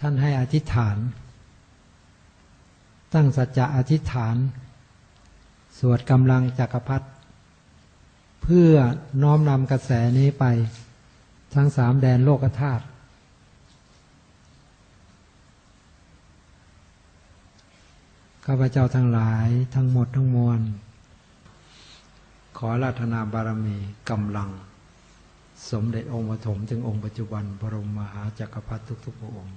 ท่านให้อธิษฐาน ตั้งสัจจะอธิษฐาน สวดกำลังจักรพรรดิเพื่อน้อมนำกระแสนี้ไป ทั้งสามแดนโลกธาตุข้าพเจ้าทั้งหลายทั้งหมดทั้งมวล ขอราธนาบารมีกำลัง สมเด็จองค์ปฐมถึงองค์ปัจจุบันบรมมหาจักรพรรดิทุกๆพระองค์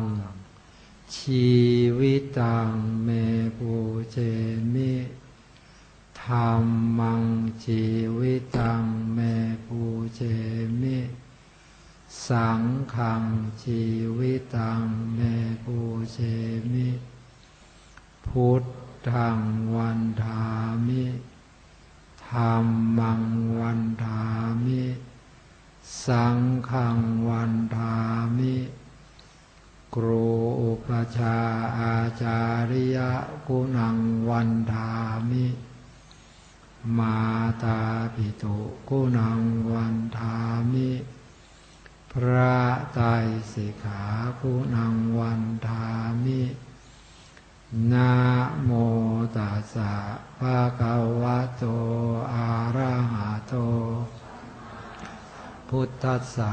ง ชีวิตังเมปูเจมิธรรมังชีวิตังเมปูเจมิ สังขังชีวิตังเมปูเจมิ พุทธังวันทามิธรรมังวันทามิ สังขังวันทามิ ครูอุปชาอาจาริยะกุณังวันทามิ มาตาปิตุกุณังวันทามิ พระไตรสิกขากุณังวันทามินะโมตัสสะภะคะวะโตอะระหะโต พุทธัสสะ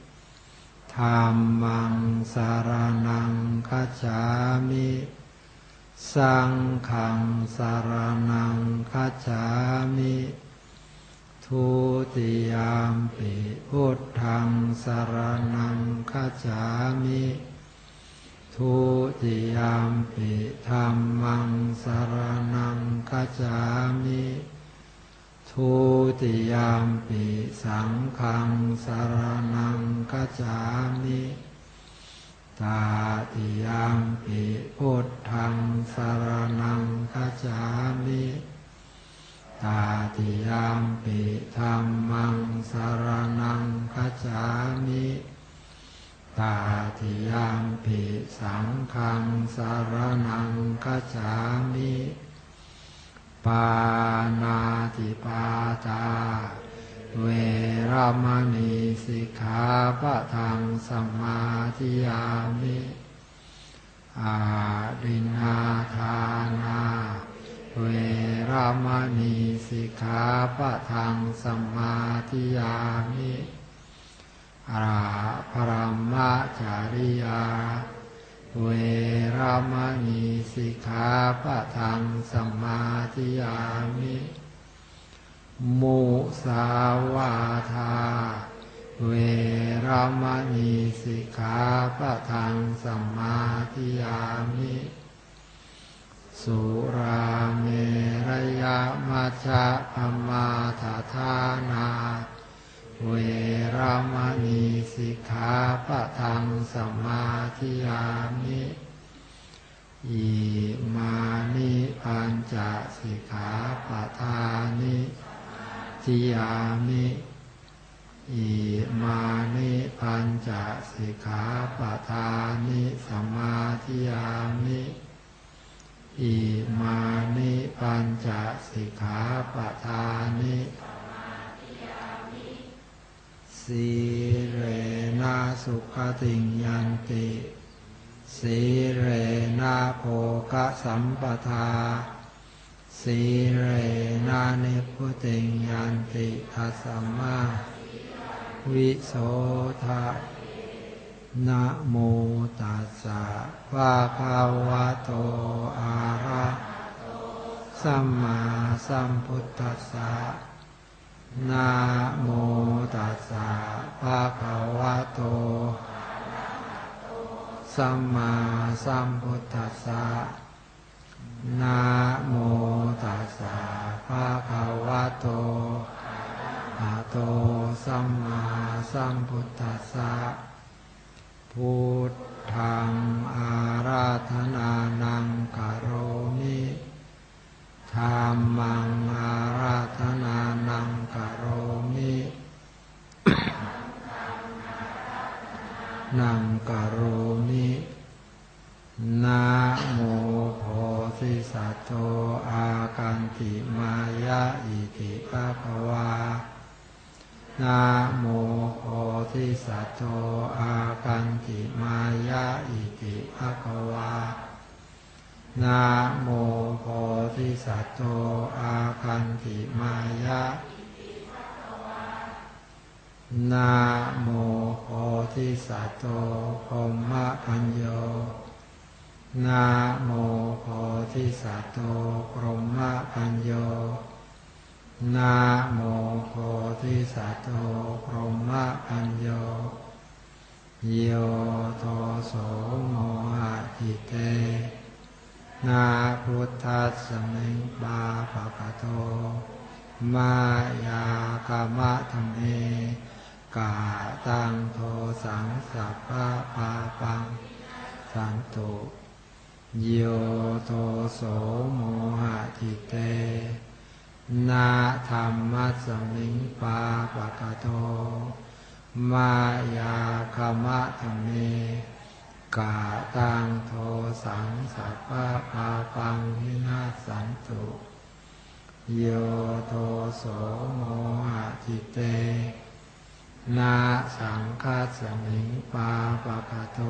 ธรรมังสารนังคัจฉามิ สังขังสารนังคัจฉามิ ทุติยามปิพุทธังสารนังคัจฉามิ ทุติยามปิธรรมังสารนังคัจฉามิ ทุติยามปิสังขังสารนังกัจจามิตาติยามปิพุทธังสารนังกัจจามิตาติยามปิธรรมังสารนังกัจจามิตาติยามปิสังขังสารนังกัจจามิ ปานาติปาตาเวรมณีสิกขาปะทังสมาธิยามิอาดินาทานา เวรมณีสิกขาปะทังสมาธิยามิอาราภรมจาริยา เวรามณีสิกขาปะทังสมาธิยามิมุสาวาทา เวรามณีสิกขาปะทังสมาธิยามิ สุราเมรยามัชฌะปมาทาทานา เวรามณีสิกขาปะทังสมาธิยามิอิมานิปัญจสิกขาปะทานิทิยามิอิมานิปัญจสิกขาปะทานิสมาธิยามิอิมานิปทานิ สีเรนะสุขติงยันติ สีเรนะโภกสัมปทา สีเรนะนิพุติงยันติทัสสมมาวิโสทะนะโมตัสสะภะคะวะโตอะระสัมมาสัมพุทธัสสะ นะโมตัสสะภะคะวะโต สัมมาสัมพุทธัสสะนะโมตัสสะภะคะวะโตอะโต สัมมาสัมพุทธัสสะ พุทธังอาราธนานังกโรมิธรรมัง นะโมโพธิสัตว์โตพรหมปัญโยโยโทโสโมหะทิเต นาพุทธัสสมิงบาปะกะโต มายากามะธรรมเมกาตังโทสังสัพพะปาปัง สันตุโยโทโสโมหะทิเต นาธรรมัสมิงปาปะกะโต มายาคามะธรรมเมกาตังโทสังสัพพะปาปังวินาศสันตุโยโทโสโมหะทิเต นาสังฆาสมิงปาปะกะโต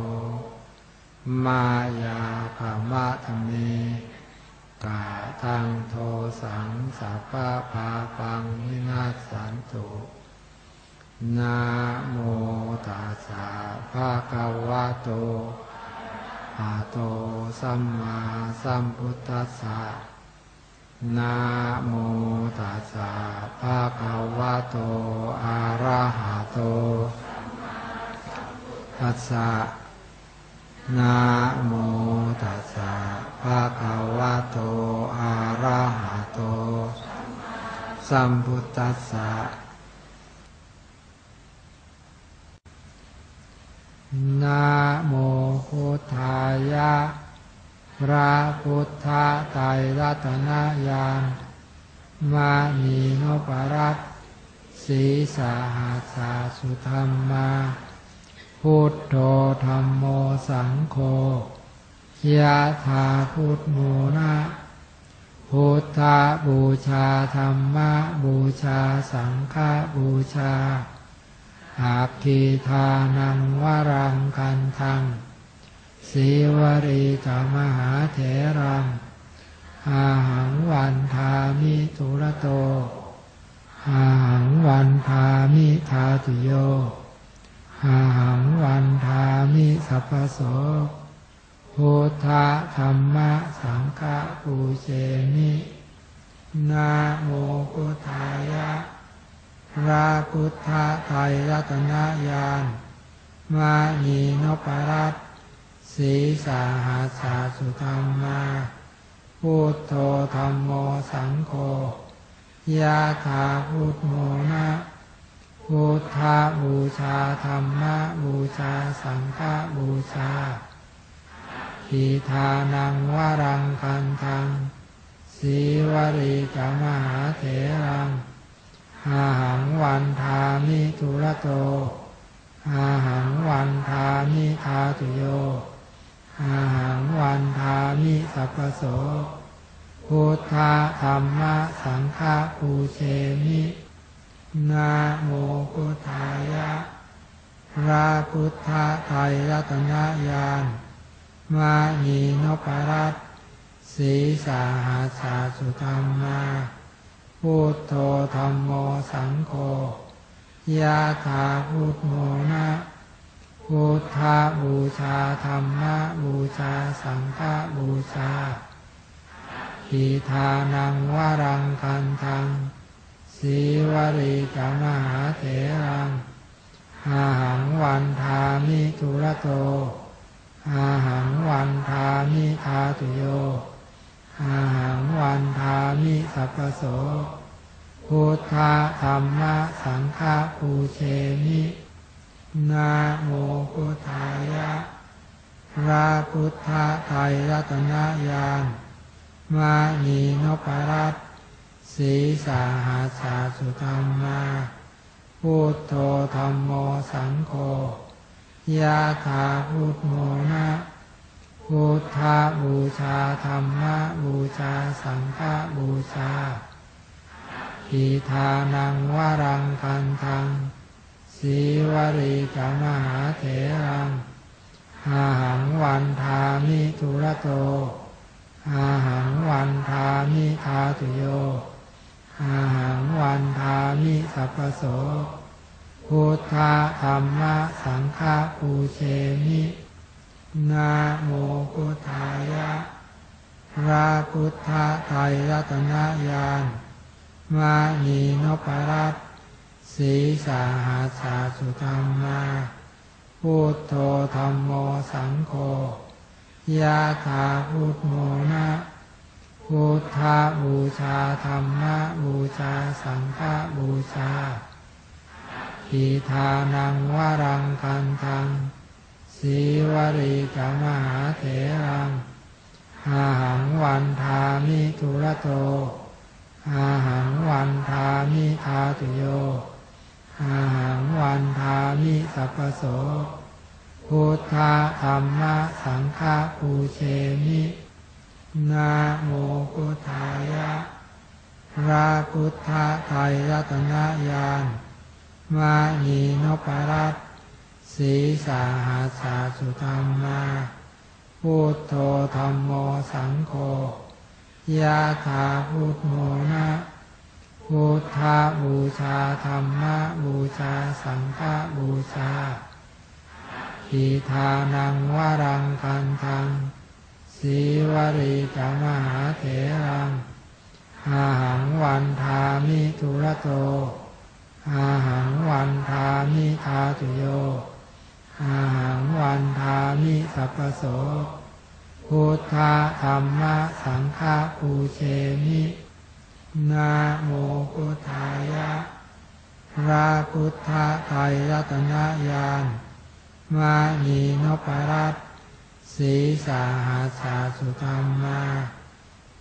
มายาคามะธรรมเม กาตังโทสังสัพพะปาปังวินาศสันตุนะโมตัสสะภะคะวะโตอะโตสัมมาสัมพุทธัสสะนะโมตัสสะภะคะวะโตอะระหะโตตัสสะ นะโมตัสสะภะคะวะโต อะระหะโต สัมพุทธัสสะ นะโมพุทธายะ พระพุทธไตรรัตนญาณมานีนปรัตสีสาหัสสาสุธรรมา พุทโธธรรมโมสังโฆยะถาพุทโมนะพุทธบูชาธรรมะบูชาสังฆบูชาอาคีทานังวรังกันทังสีวรีจามหาเถรังอาหังวันทามิทุระโตอาหังวันทามิทาตุโย อาหังวันทามิสัพพโสพุทธธรรมะสังฆปูเชมินะโมพุทธายะพระพุทธไตรรัตนญาณมานีนปรัตน์สีสาหัสสาสุธรรมาพุทโธธรรมโมสังโฆยะถาพุทโมนะ พุทธบูชาธรรมบูชาสังฆบูชาทีทานังวรังคันทังสีวรีกมหาเถรังอาหังวันทามิทุระโตอาหังวันทามิทาตุโยอาหังวันทามิสัพโสพุทธธรรมสังฆปูเชมิ นะโมพุทธายะพระพุทธไตรรัตนญาณมานีนพรัตน์สีสาหาสาสุธรรมาพุทโธธรรมโมสังโฆยะถาพุทโมนะพุทธบูชาธรรมบูชาสังฆบูชาทีทานังวรังคันทัง สีวรีจามหาเถรังอาหังวันทามิทุระโต อาหังวันทามิทาตุโย อาหังวันทามิสัพโส พุทธะธรรมะสังฆปูเชมินะโมพุทธายะพระพุทธไตรรัตนญาณมานีนพรัตน สีสาหาสาสุธรรมาพุทโธธรรมโมสังโฆยะถาพุทโมนะพุทธบูชาธรรมบูชาสังฆบูชาทีทานังวรังคันทังสีวรีจามหาเถรังอาหังวันทามิทุระโตอาหังวันทามิทาตุโย อาหังวันทามิสัพโสพุทธธรรมะสังฆปูเชมินะโมพุทธายะพระพุทธไตรรัตนญาณมานีนพรัตสีสาหาสาสุธรรมาพุทโธธรรมโมสังโฆยะถาพุทโมนะ พุทธบูชาธรรมบูชาสังฆบูชาทีทานังวรังคันทังสีวรีจามหาเถรังอาหังวันทามิทุระโตอาหังวันทามิทาตุโยอาหังวันทามิสัพพโสพุทธธรรมสังฆปูเชมิ นะโมพุทธายะพระพุทธไตรรัตนญาณมานีนพรัตน์สีสาหาสาสุธรรมาพุทโธธรรมโมสังโฆยะถาพุทโมนะพุทธบูชาธรรมบูชาสังฆบูชาทีทานังวรังคันทัง สีวรีจามหาเถรัง อาหังวันทามิทุระโต อาหังวันทามิทาตุโย อาหังวันทามิสัพโส พุทธธรรมสังฆปูเชมินะโมพุทธายะพระพุทธไตรรัตนญาณมานีนพรัตน สีสาหาสาสุธรรมา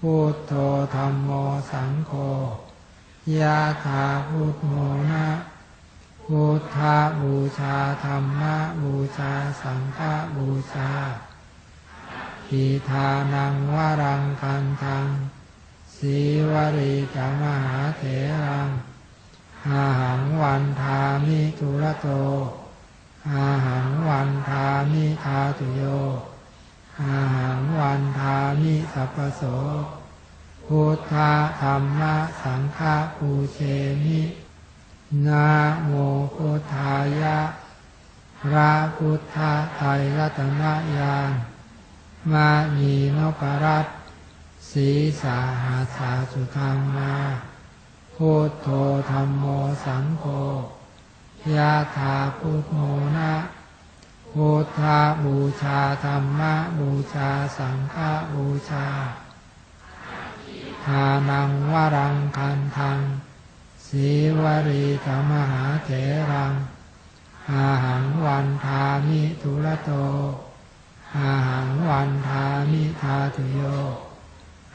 พุทโธธรรมโมสังโฆยะถาพุทโมนะพุทธบูชาธรรมบูชาสังฆบูชาทีทานังวรังคันทังสีวรีจามหาเถรังอาหังวันทามิทุระโตอาหังวันทามิทาตุโย อาหังวันทามิสัพพโสพุทธะธรรมะสังฆปูเชมินะโมพุทธายะพระพุทธไตรรัตนญาณมานีนพรัตสีสาหาสาสุธรรมาพุทโธธรรมโมสังโฆยะถาพุทโมนะ พุทธบูชาธรรมบูชาสังฆบูชาทานังวรังคันทังสีวรีธรรมหาเถรัง อาหังวันทามิทุระโต อาหังวันทามิทาตุโย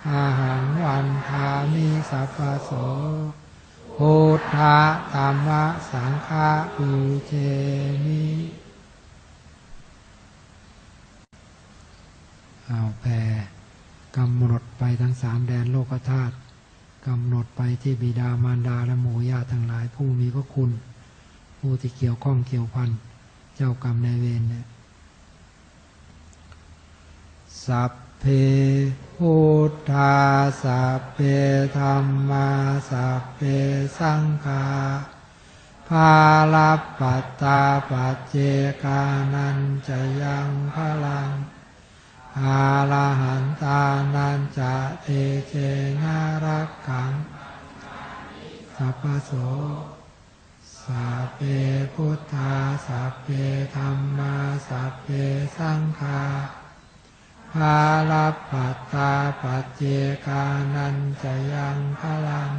อาหังวันทามิสัพพโสพุทธธรรมสังฆปูเชมิ เอาแปลกำหนดไปทั้งสามแดนโลกธาตุกำหนดไปที่บิดามารดาและหมู่ญาติทั้งหลาย ผู้มีพระคุณ ผู้ที่เกี่ยวข้องเกี่ยวพันเจ้ากรรมนายเวรเนี่ยสัพเพพุทธาสัพเพธรรมาสัพเพสังฆาภาลปัตตาปัจเจกานันจะยังพลัง อาลาหันตานันจะเตเจนารักขังสัพพโสสัพเพพุทธาสัพเพธรรมาสัพเพสังฆาภาลปัตตาปัจเจกานันจะยังพลัง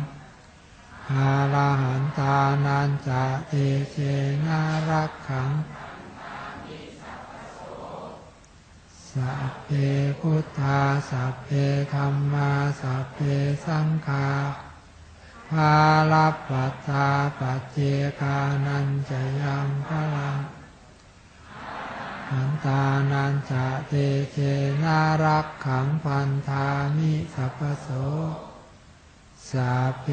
อาลาหันตานันจะเตเจนารักขัง สัพเพพุทธาสัพเพธรรมาสัพเพสังฆาภาลปัตตาปัจเจกานันจะยังพลังหันตานันจะเตเจนารักขังพันธามิสัพพโสสัพเพ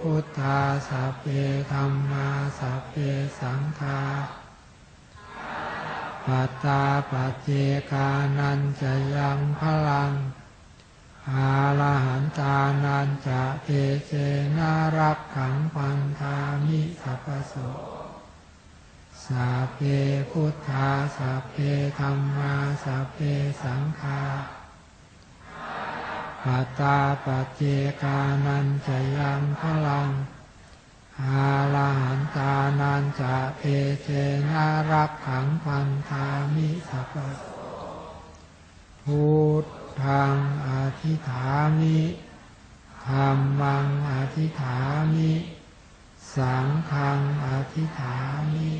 พุทธาสัพเพธรรมาสัพเพสังฆา ปัตตาปัจเจกานันจะยังพลังอาลหันตานันจะเตเจนารักขังพันธามิสัพพโสสัพเพพุทธาสัพเพธรรมาสัพเพสังฆาปัตตาปัจเจกานันจะยังพลัง อาลาหันตานันจะเอเจนารักขังพันธามิสัพพะพุทธังอธิฐามิธรรมังอธิฐามิ สังฆังอธิฐามิ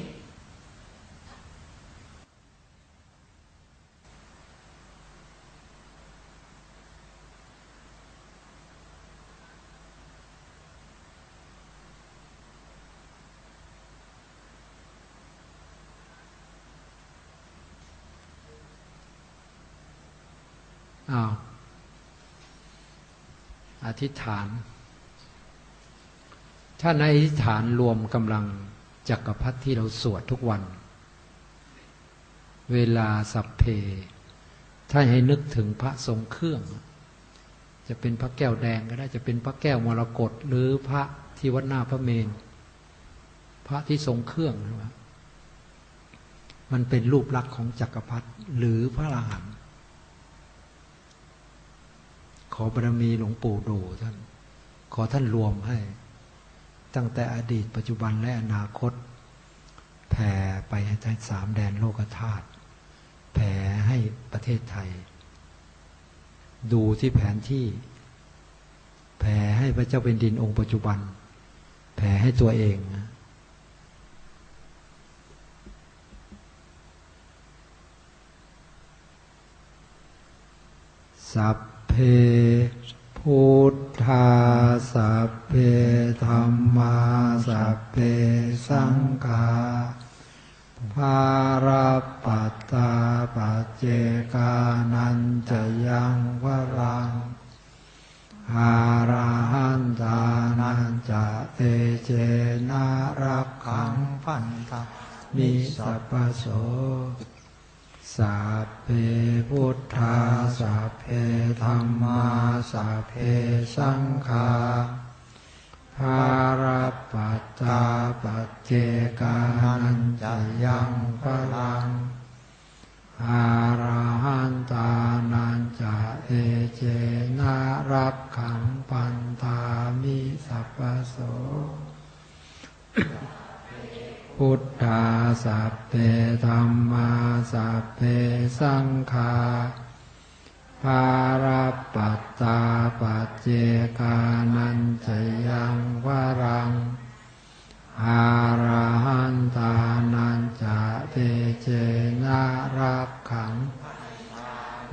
อ้าวอธิษฐาน ถ้าในอธิษฐานรวมกำลังจักรพรรดิที่เราสวดทุกวัน เวลาสัพเพ ถ้าให้นึกถึงพระทรงเครื่อง จะเป็นพระแก้วแดงก็ได้จะเป็นพระแก้วมรกตหรือพระที่วัดหน้าพระเมน พระที่ทรงเครื่องนะมันเป็นรูปลักษณ์ของจักรพรรดิหรือพระอรหันต์ข อบารมีหลวงปู่ดูท่าน ขอท่านรวมให้ ตั้งแต่อดีตปัจจุบันและอนาคต แผ่ไปให้ทั้งสามแดนโลกธาตุแผ่ให้ประเทศไทย ดูที่แผนที่ แผ่ให้พระเจ้าเป็นดินองค์ปัจจุบัน แผ่ให้ตัวเองนะสัพ เพพุทธาสัพเพธรรมาสัพเพสังฆาภารปัตตาปัจเจกานันจะยังวรังอาราหันตานันจะเตเจนารักขังพันธามิสัพพโส สัพเพพุทธาสัพเพธรรมาสัพเพสังฆาภาราปัตตาปัจเจกานันจะยังพลังอาราหันตานันจะเอเจนารักขังปันธามิสัพพโส พุทธาสัพเพธรรมาสัพเพสังฆาภาราปัตตาปัจเจกานันจยังวรังอาราหันตานันจะเตเจนารักขัง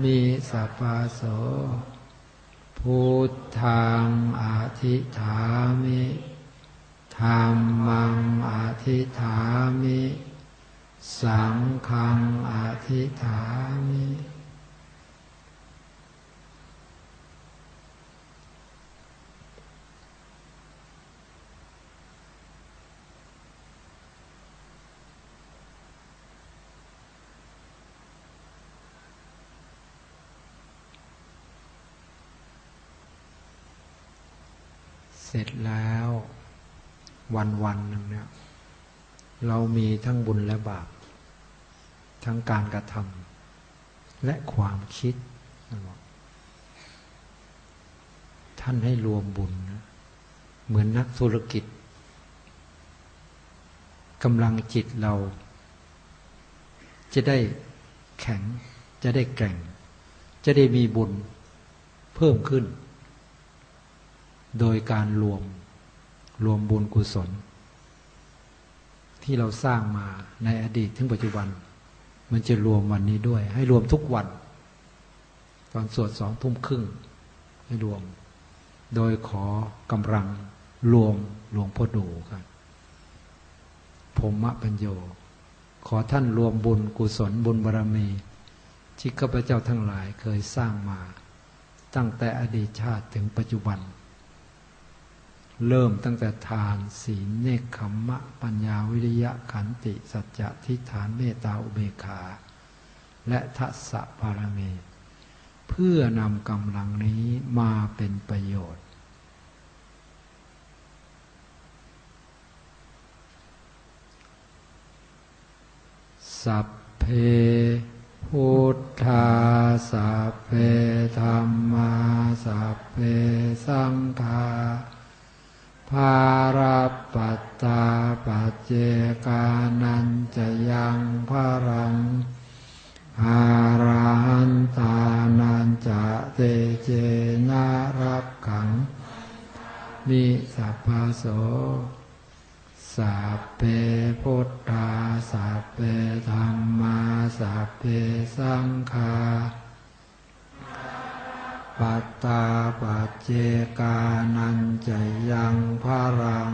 มีสัพพโสพุทธังอธิฐามิ ธรรมังอธิฐามิ สังฆังอธิฐามิ เสร็จแล้ว วันวันหนึ่งเนี่ยเรามีทั้งบุญและบาป ทั้งการกระทำและความคิดท่านให้รวมบุญนะเหมือนนักธุรกิจกำลังจิตเรา จะได้แข็ง จะได้แกร่ง จะได้มีบุญเพิ่มขึ้น โดยการรวม รวมบุญกุศล ที่เราสร้างมาในอดีตถึงปัจจุบัน มันจะรวมวันนี้ด้วย ให้รวมทุกวัน ตอนสวดสองทุ่มครึ่ง ให้รวม โดยขอกำลังรวมหลวงพ่อดูครับพมะปัญโย ขอท่านรวมบุญกุศลบุญบารมี ที่ข้าพเจ้าทั้งหลายเคยสร้างมา ตั้งแต่อดีตชาติถึงปัจจุบัน เริ่มตั้งแต่ทานศีลเนคขมมะ ปัญญาวิริยะขันติ สัจจะทิฏฐานเมตตาอุเบกขา และทัศะบารมีเพื่อนำกำลังนี้มาเป็นประโยชน์ สัพเพพุทธาสัพเพธรรมาสัพเพสังฆา ภาราปัตตาปัจเจกานันจะยังพระรังอาราหันตานันจะเตเจนารับขัง มิสัพพโสสัพเพพุทธาสัพเพธรรมาสัพเพสังฆา ปัตตาปัจเจกานันจะยังพระรัง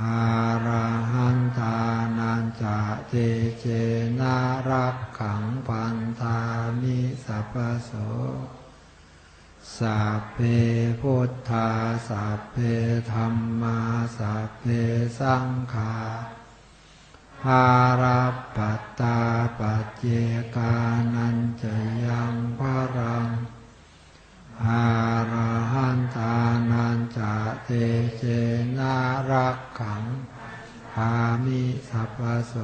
อาราหันตานันจะเตเจนารักขังพันธามิสัพโสสัพเพพุทธาสัพเพธรรมาสัพเพสังฆาภาราปัตตาปัจเจ วาโส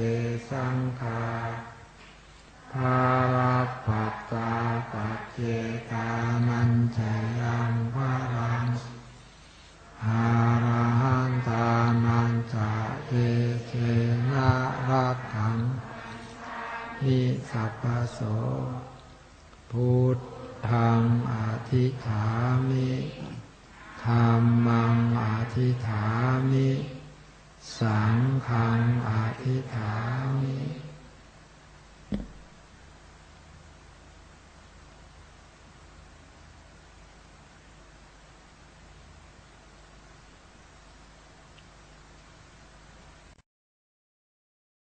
สัพเพสังฆาภาราปัตตาปัจเจตานันจยังวารังหารหันตานันจะเตเทนารักขังนิสัพพโส